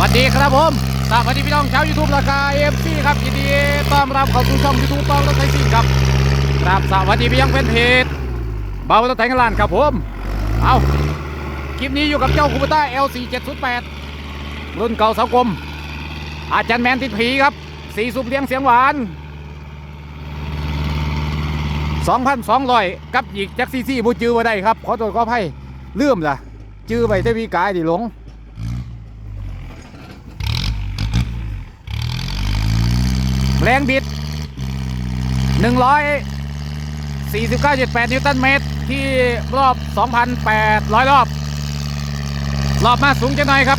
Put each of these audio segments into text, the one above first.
วัสดีครับผมสวัสดีพี่น้องชาวยูทูบราคาเอฟซีครับยินดีต้อนรับเข้าสู่ช่องยูทูบเบารถไทยซิ่งครับครับสวัสดีพี่ยังเป็นเพจเบารถไทยกันลานครับผม เอาคลิปนี้อยู่กับเจ้าคูปต้า L4 708 รุ่นเก่าสากลม อาจารย์แมนติดผีครับสีสุปเลี้ยงเสียงหวาน 2,200 กับอีกแจ็คซี่ซี่บูจือมาได้ครับ ขอตัวขออภัยลืมล่ะ จื้อไปได้วีกายดิหลง แรงบิด 149.8 นิวตันเมตร ที่รอบ 2,800 รอบ รอบมาสูงจะหน่อยครับ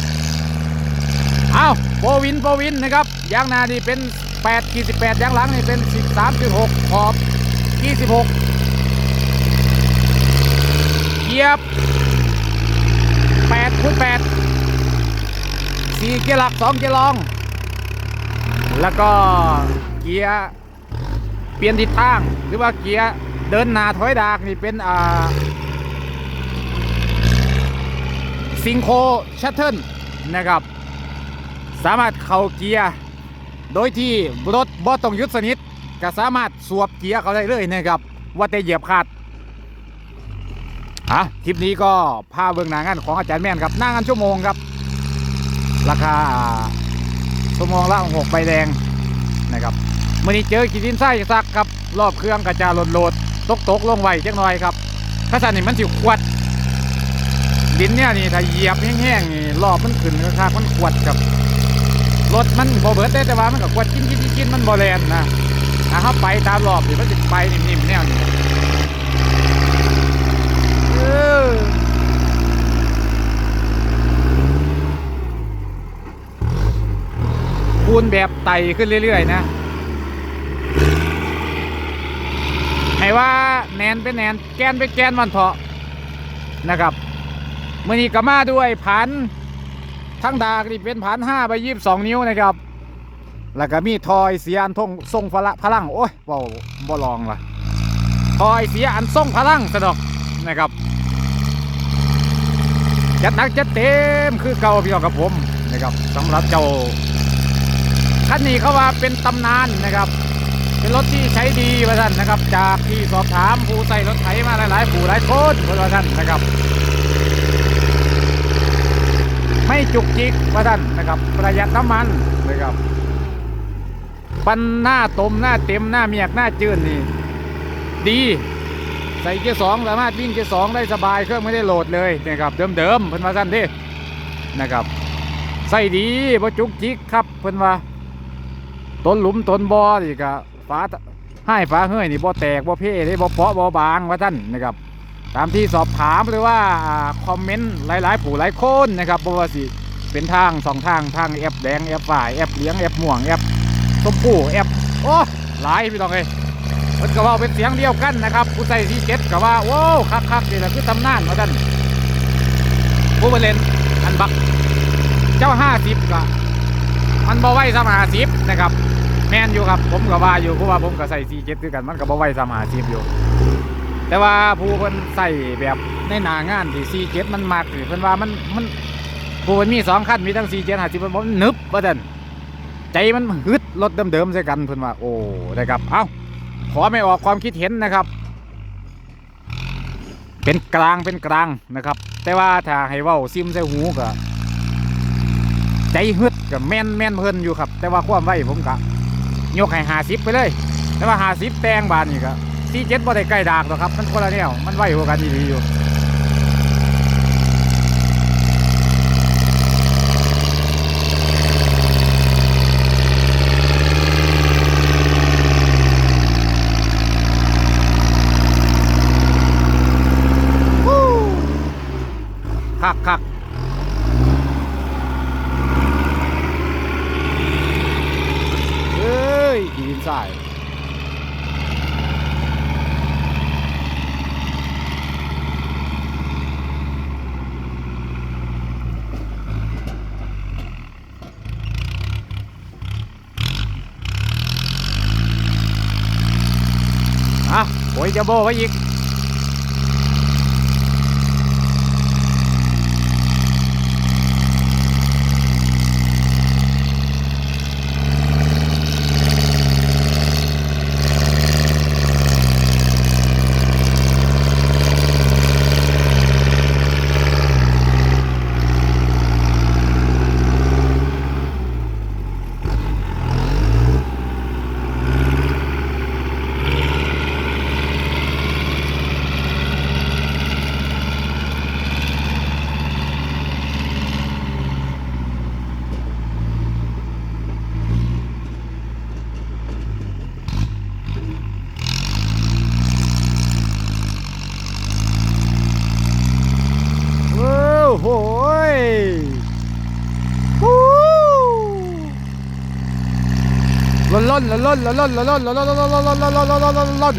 เอาโปวินโปวินนะครับยางหนานี่เป็น8ขีด18ยางหลังนี่เป็น 13.6 ขอบ 26 เกียร์8คูณ8 4 เกียร์หลัก 2 เกียร์รอง แล้วก็เกียร์เปลี่ยนทิศทางหรือว่าเกียร์เดินหน้าถอยดากนี่เป็นอ่าซิงโคชัตเทิลนะครับ สามารถเข้าเกียร์โดยที่รถบ่ต้องยุดสนิทก็สามารถสวบเกียร์เขาได้เลยนะครับ ว่าแต่เหยียบขาดอะคลิปนี้ก็พาเบิ่งหนางานของอาจารย์แม่นครับหน้างานชั่วโมงครับ ราคา ชั่วโมงละหกใบแดงนะครับมื่อนี้เจอขีดินไส้ซักครับรอบเครื่องกระจาโหลดโหลดตกตกลงไว้จักน่อยครับถ้าสันนี่มันสิขวด ดินเนี่ยนี่ถ้าเหยียบแห้งๆนี่รอบมันขึ้นราคามันขวดครับรถมันบ่เบิร์ดได้แต่ว่ามันก็ขวดกินกินกินกินมันบ่แลนนะถ้าเขาไปตามรอบนี่มันจะไปนิ่มๆแนวนี้เออ คูณ แบบไต่ขึ้นเรื่อย ๆ นะ ให้ว่าแนนเป็นแนนแกนเป็นแกนมันเถาะนะครับมือนี้ก็มาด้วยผันทั้งดากนี่เป็นผัน5ไป22นิ้วนะครับ แล้วก็มีทอยเสียอันทงทรงพละพลังโอ้ยบ่บ่ลองล่ะทอยเสียอันทรงพลังสะดอกนะครับจัดหนักจัดเต็มคือเก่าพี่น้องกับผมนะครับสำหรับเจ้า คันนี้เขาว่าเป็นตำนานนะครับ เป็นรถที่ใช้ดีว่าท่านนะครับ จากที่สอบถามผู้ใส่รถไถมาหลายๆผู้หลายคนว่าท่านนะครับ ไม่จุกจิกว่าท่านนะครับ ประหยัดน้ำมันนะครับปันหน้าตมหน้าเต็มหน้าเมียกหน้าจืดนี่ ดีใส่เกียร์สองสามารถวิ่งเกียร์สองได้สบายเครื่องไม่ได้โหลดเลยนะครับเดิมๆเพิ่นว่าท่านดินะครับใส่ดีบ่จุกจิกครับเพิ่นว่า ต้นหลุมต้นบ่อนี่ก็ฝาให้ฝาเฮ้ยนี่บ่แตกบ่เพ่ได้บ่เปาะบ่บางว่าท่านนะครับ ตามที่สอบถามหรือว่าคอมเมนต์หลายๆ ผู้หลายคนนะครับบ่ว่าสิเป็นทางสองทางทางแอปแดงแอปฝ่ายแอปเลี้ยงแอปม่วงแอปชมพูแอปโอ้หลายพี่น้องเอ้ยเพิ่นก็เว่าเป็นเสียงเดียวกันนะครับ ผู้ใส่ที่เจ็ดก็ว่าโว้คักๆนี่แหละคือตำนานว่าท่านผู้บริเลนอันบักเจ้าห้าสิบก็มันบ่ไหวสามหาสิบนะครับ แมนอยู่ครับ ผมก็ว่าอยู่เพราะว่าผมก็ใส่ซีเจ็ดคือกันมันก็บ่ไหวสามหาสิบอยู่ แต่ว่าผู้เพิ่นใส่แบบในหนางานที่ซีเจ็ดมันมากนี่เพิ่นว่ามันมันผู้เพิ่นมีสองคันมีทั้งซีเจ็ดหาสิบเพิ่นบอกมันนึบว่าซั่นใจมันฮึดรถเดิมๆใส่กันเพิ่นว่าโอ้นะครับเอ้าขอไม่ออกความคิดเห็นนะครับ เป็นกลางเป็นกลางนะครับ แต่ว่าถ้าให้เว้าซิมใส่หูก็ใจฮึดกับแม่นแม่นเพิ่นอยู่ครับ แต่ว่าความไวผมกะ ยกให้หาสิบไปเลย แต่ว่าหาสิบแตงบานนี่ก็ที่เจ็ดบ่ได้ใกล้ดากหรอกครับ มันคนละแนวมันไหวกว่ากันดีอยู่ฮู้คักคัก เอ้ยขีดินทรายอะ โอ้ยจะโบไว้อีก โหยล่นล่นล่นล่นล่นล่นล่นล่นล่นล่นล่นล่นล่นล่นล่นล่น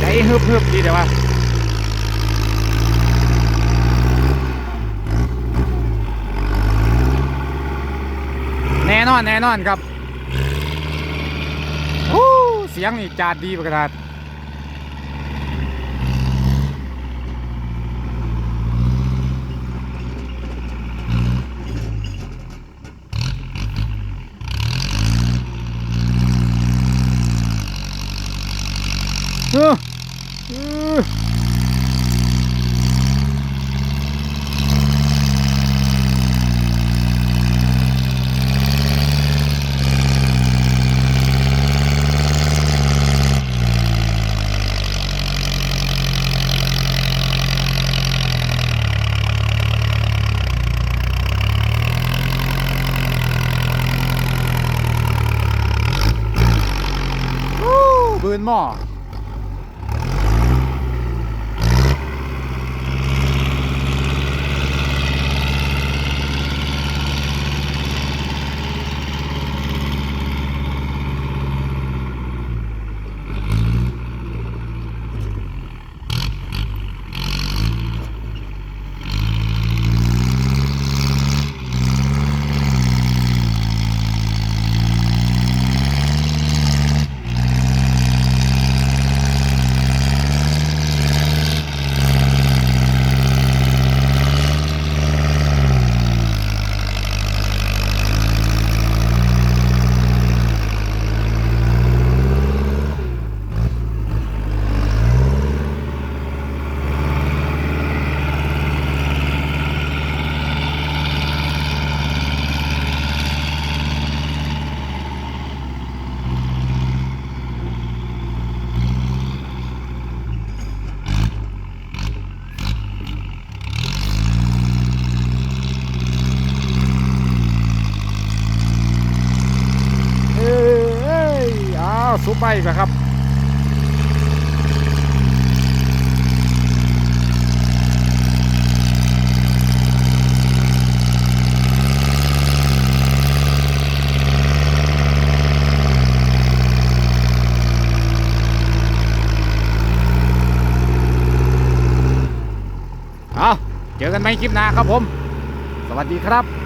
ใจฮึบฮึบดีเดี๋ยวว่าแน่นอนแน่นอนครับ สียงนี่จาดดีประกาศเออ нема. ซุปไปอีกแล้วครับเอาเจอกันไหมคลิปหน้าครับผม สวัสดีครับ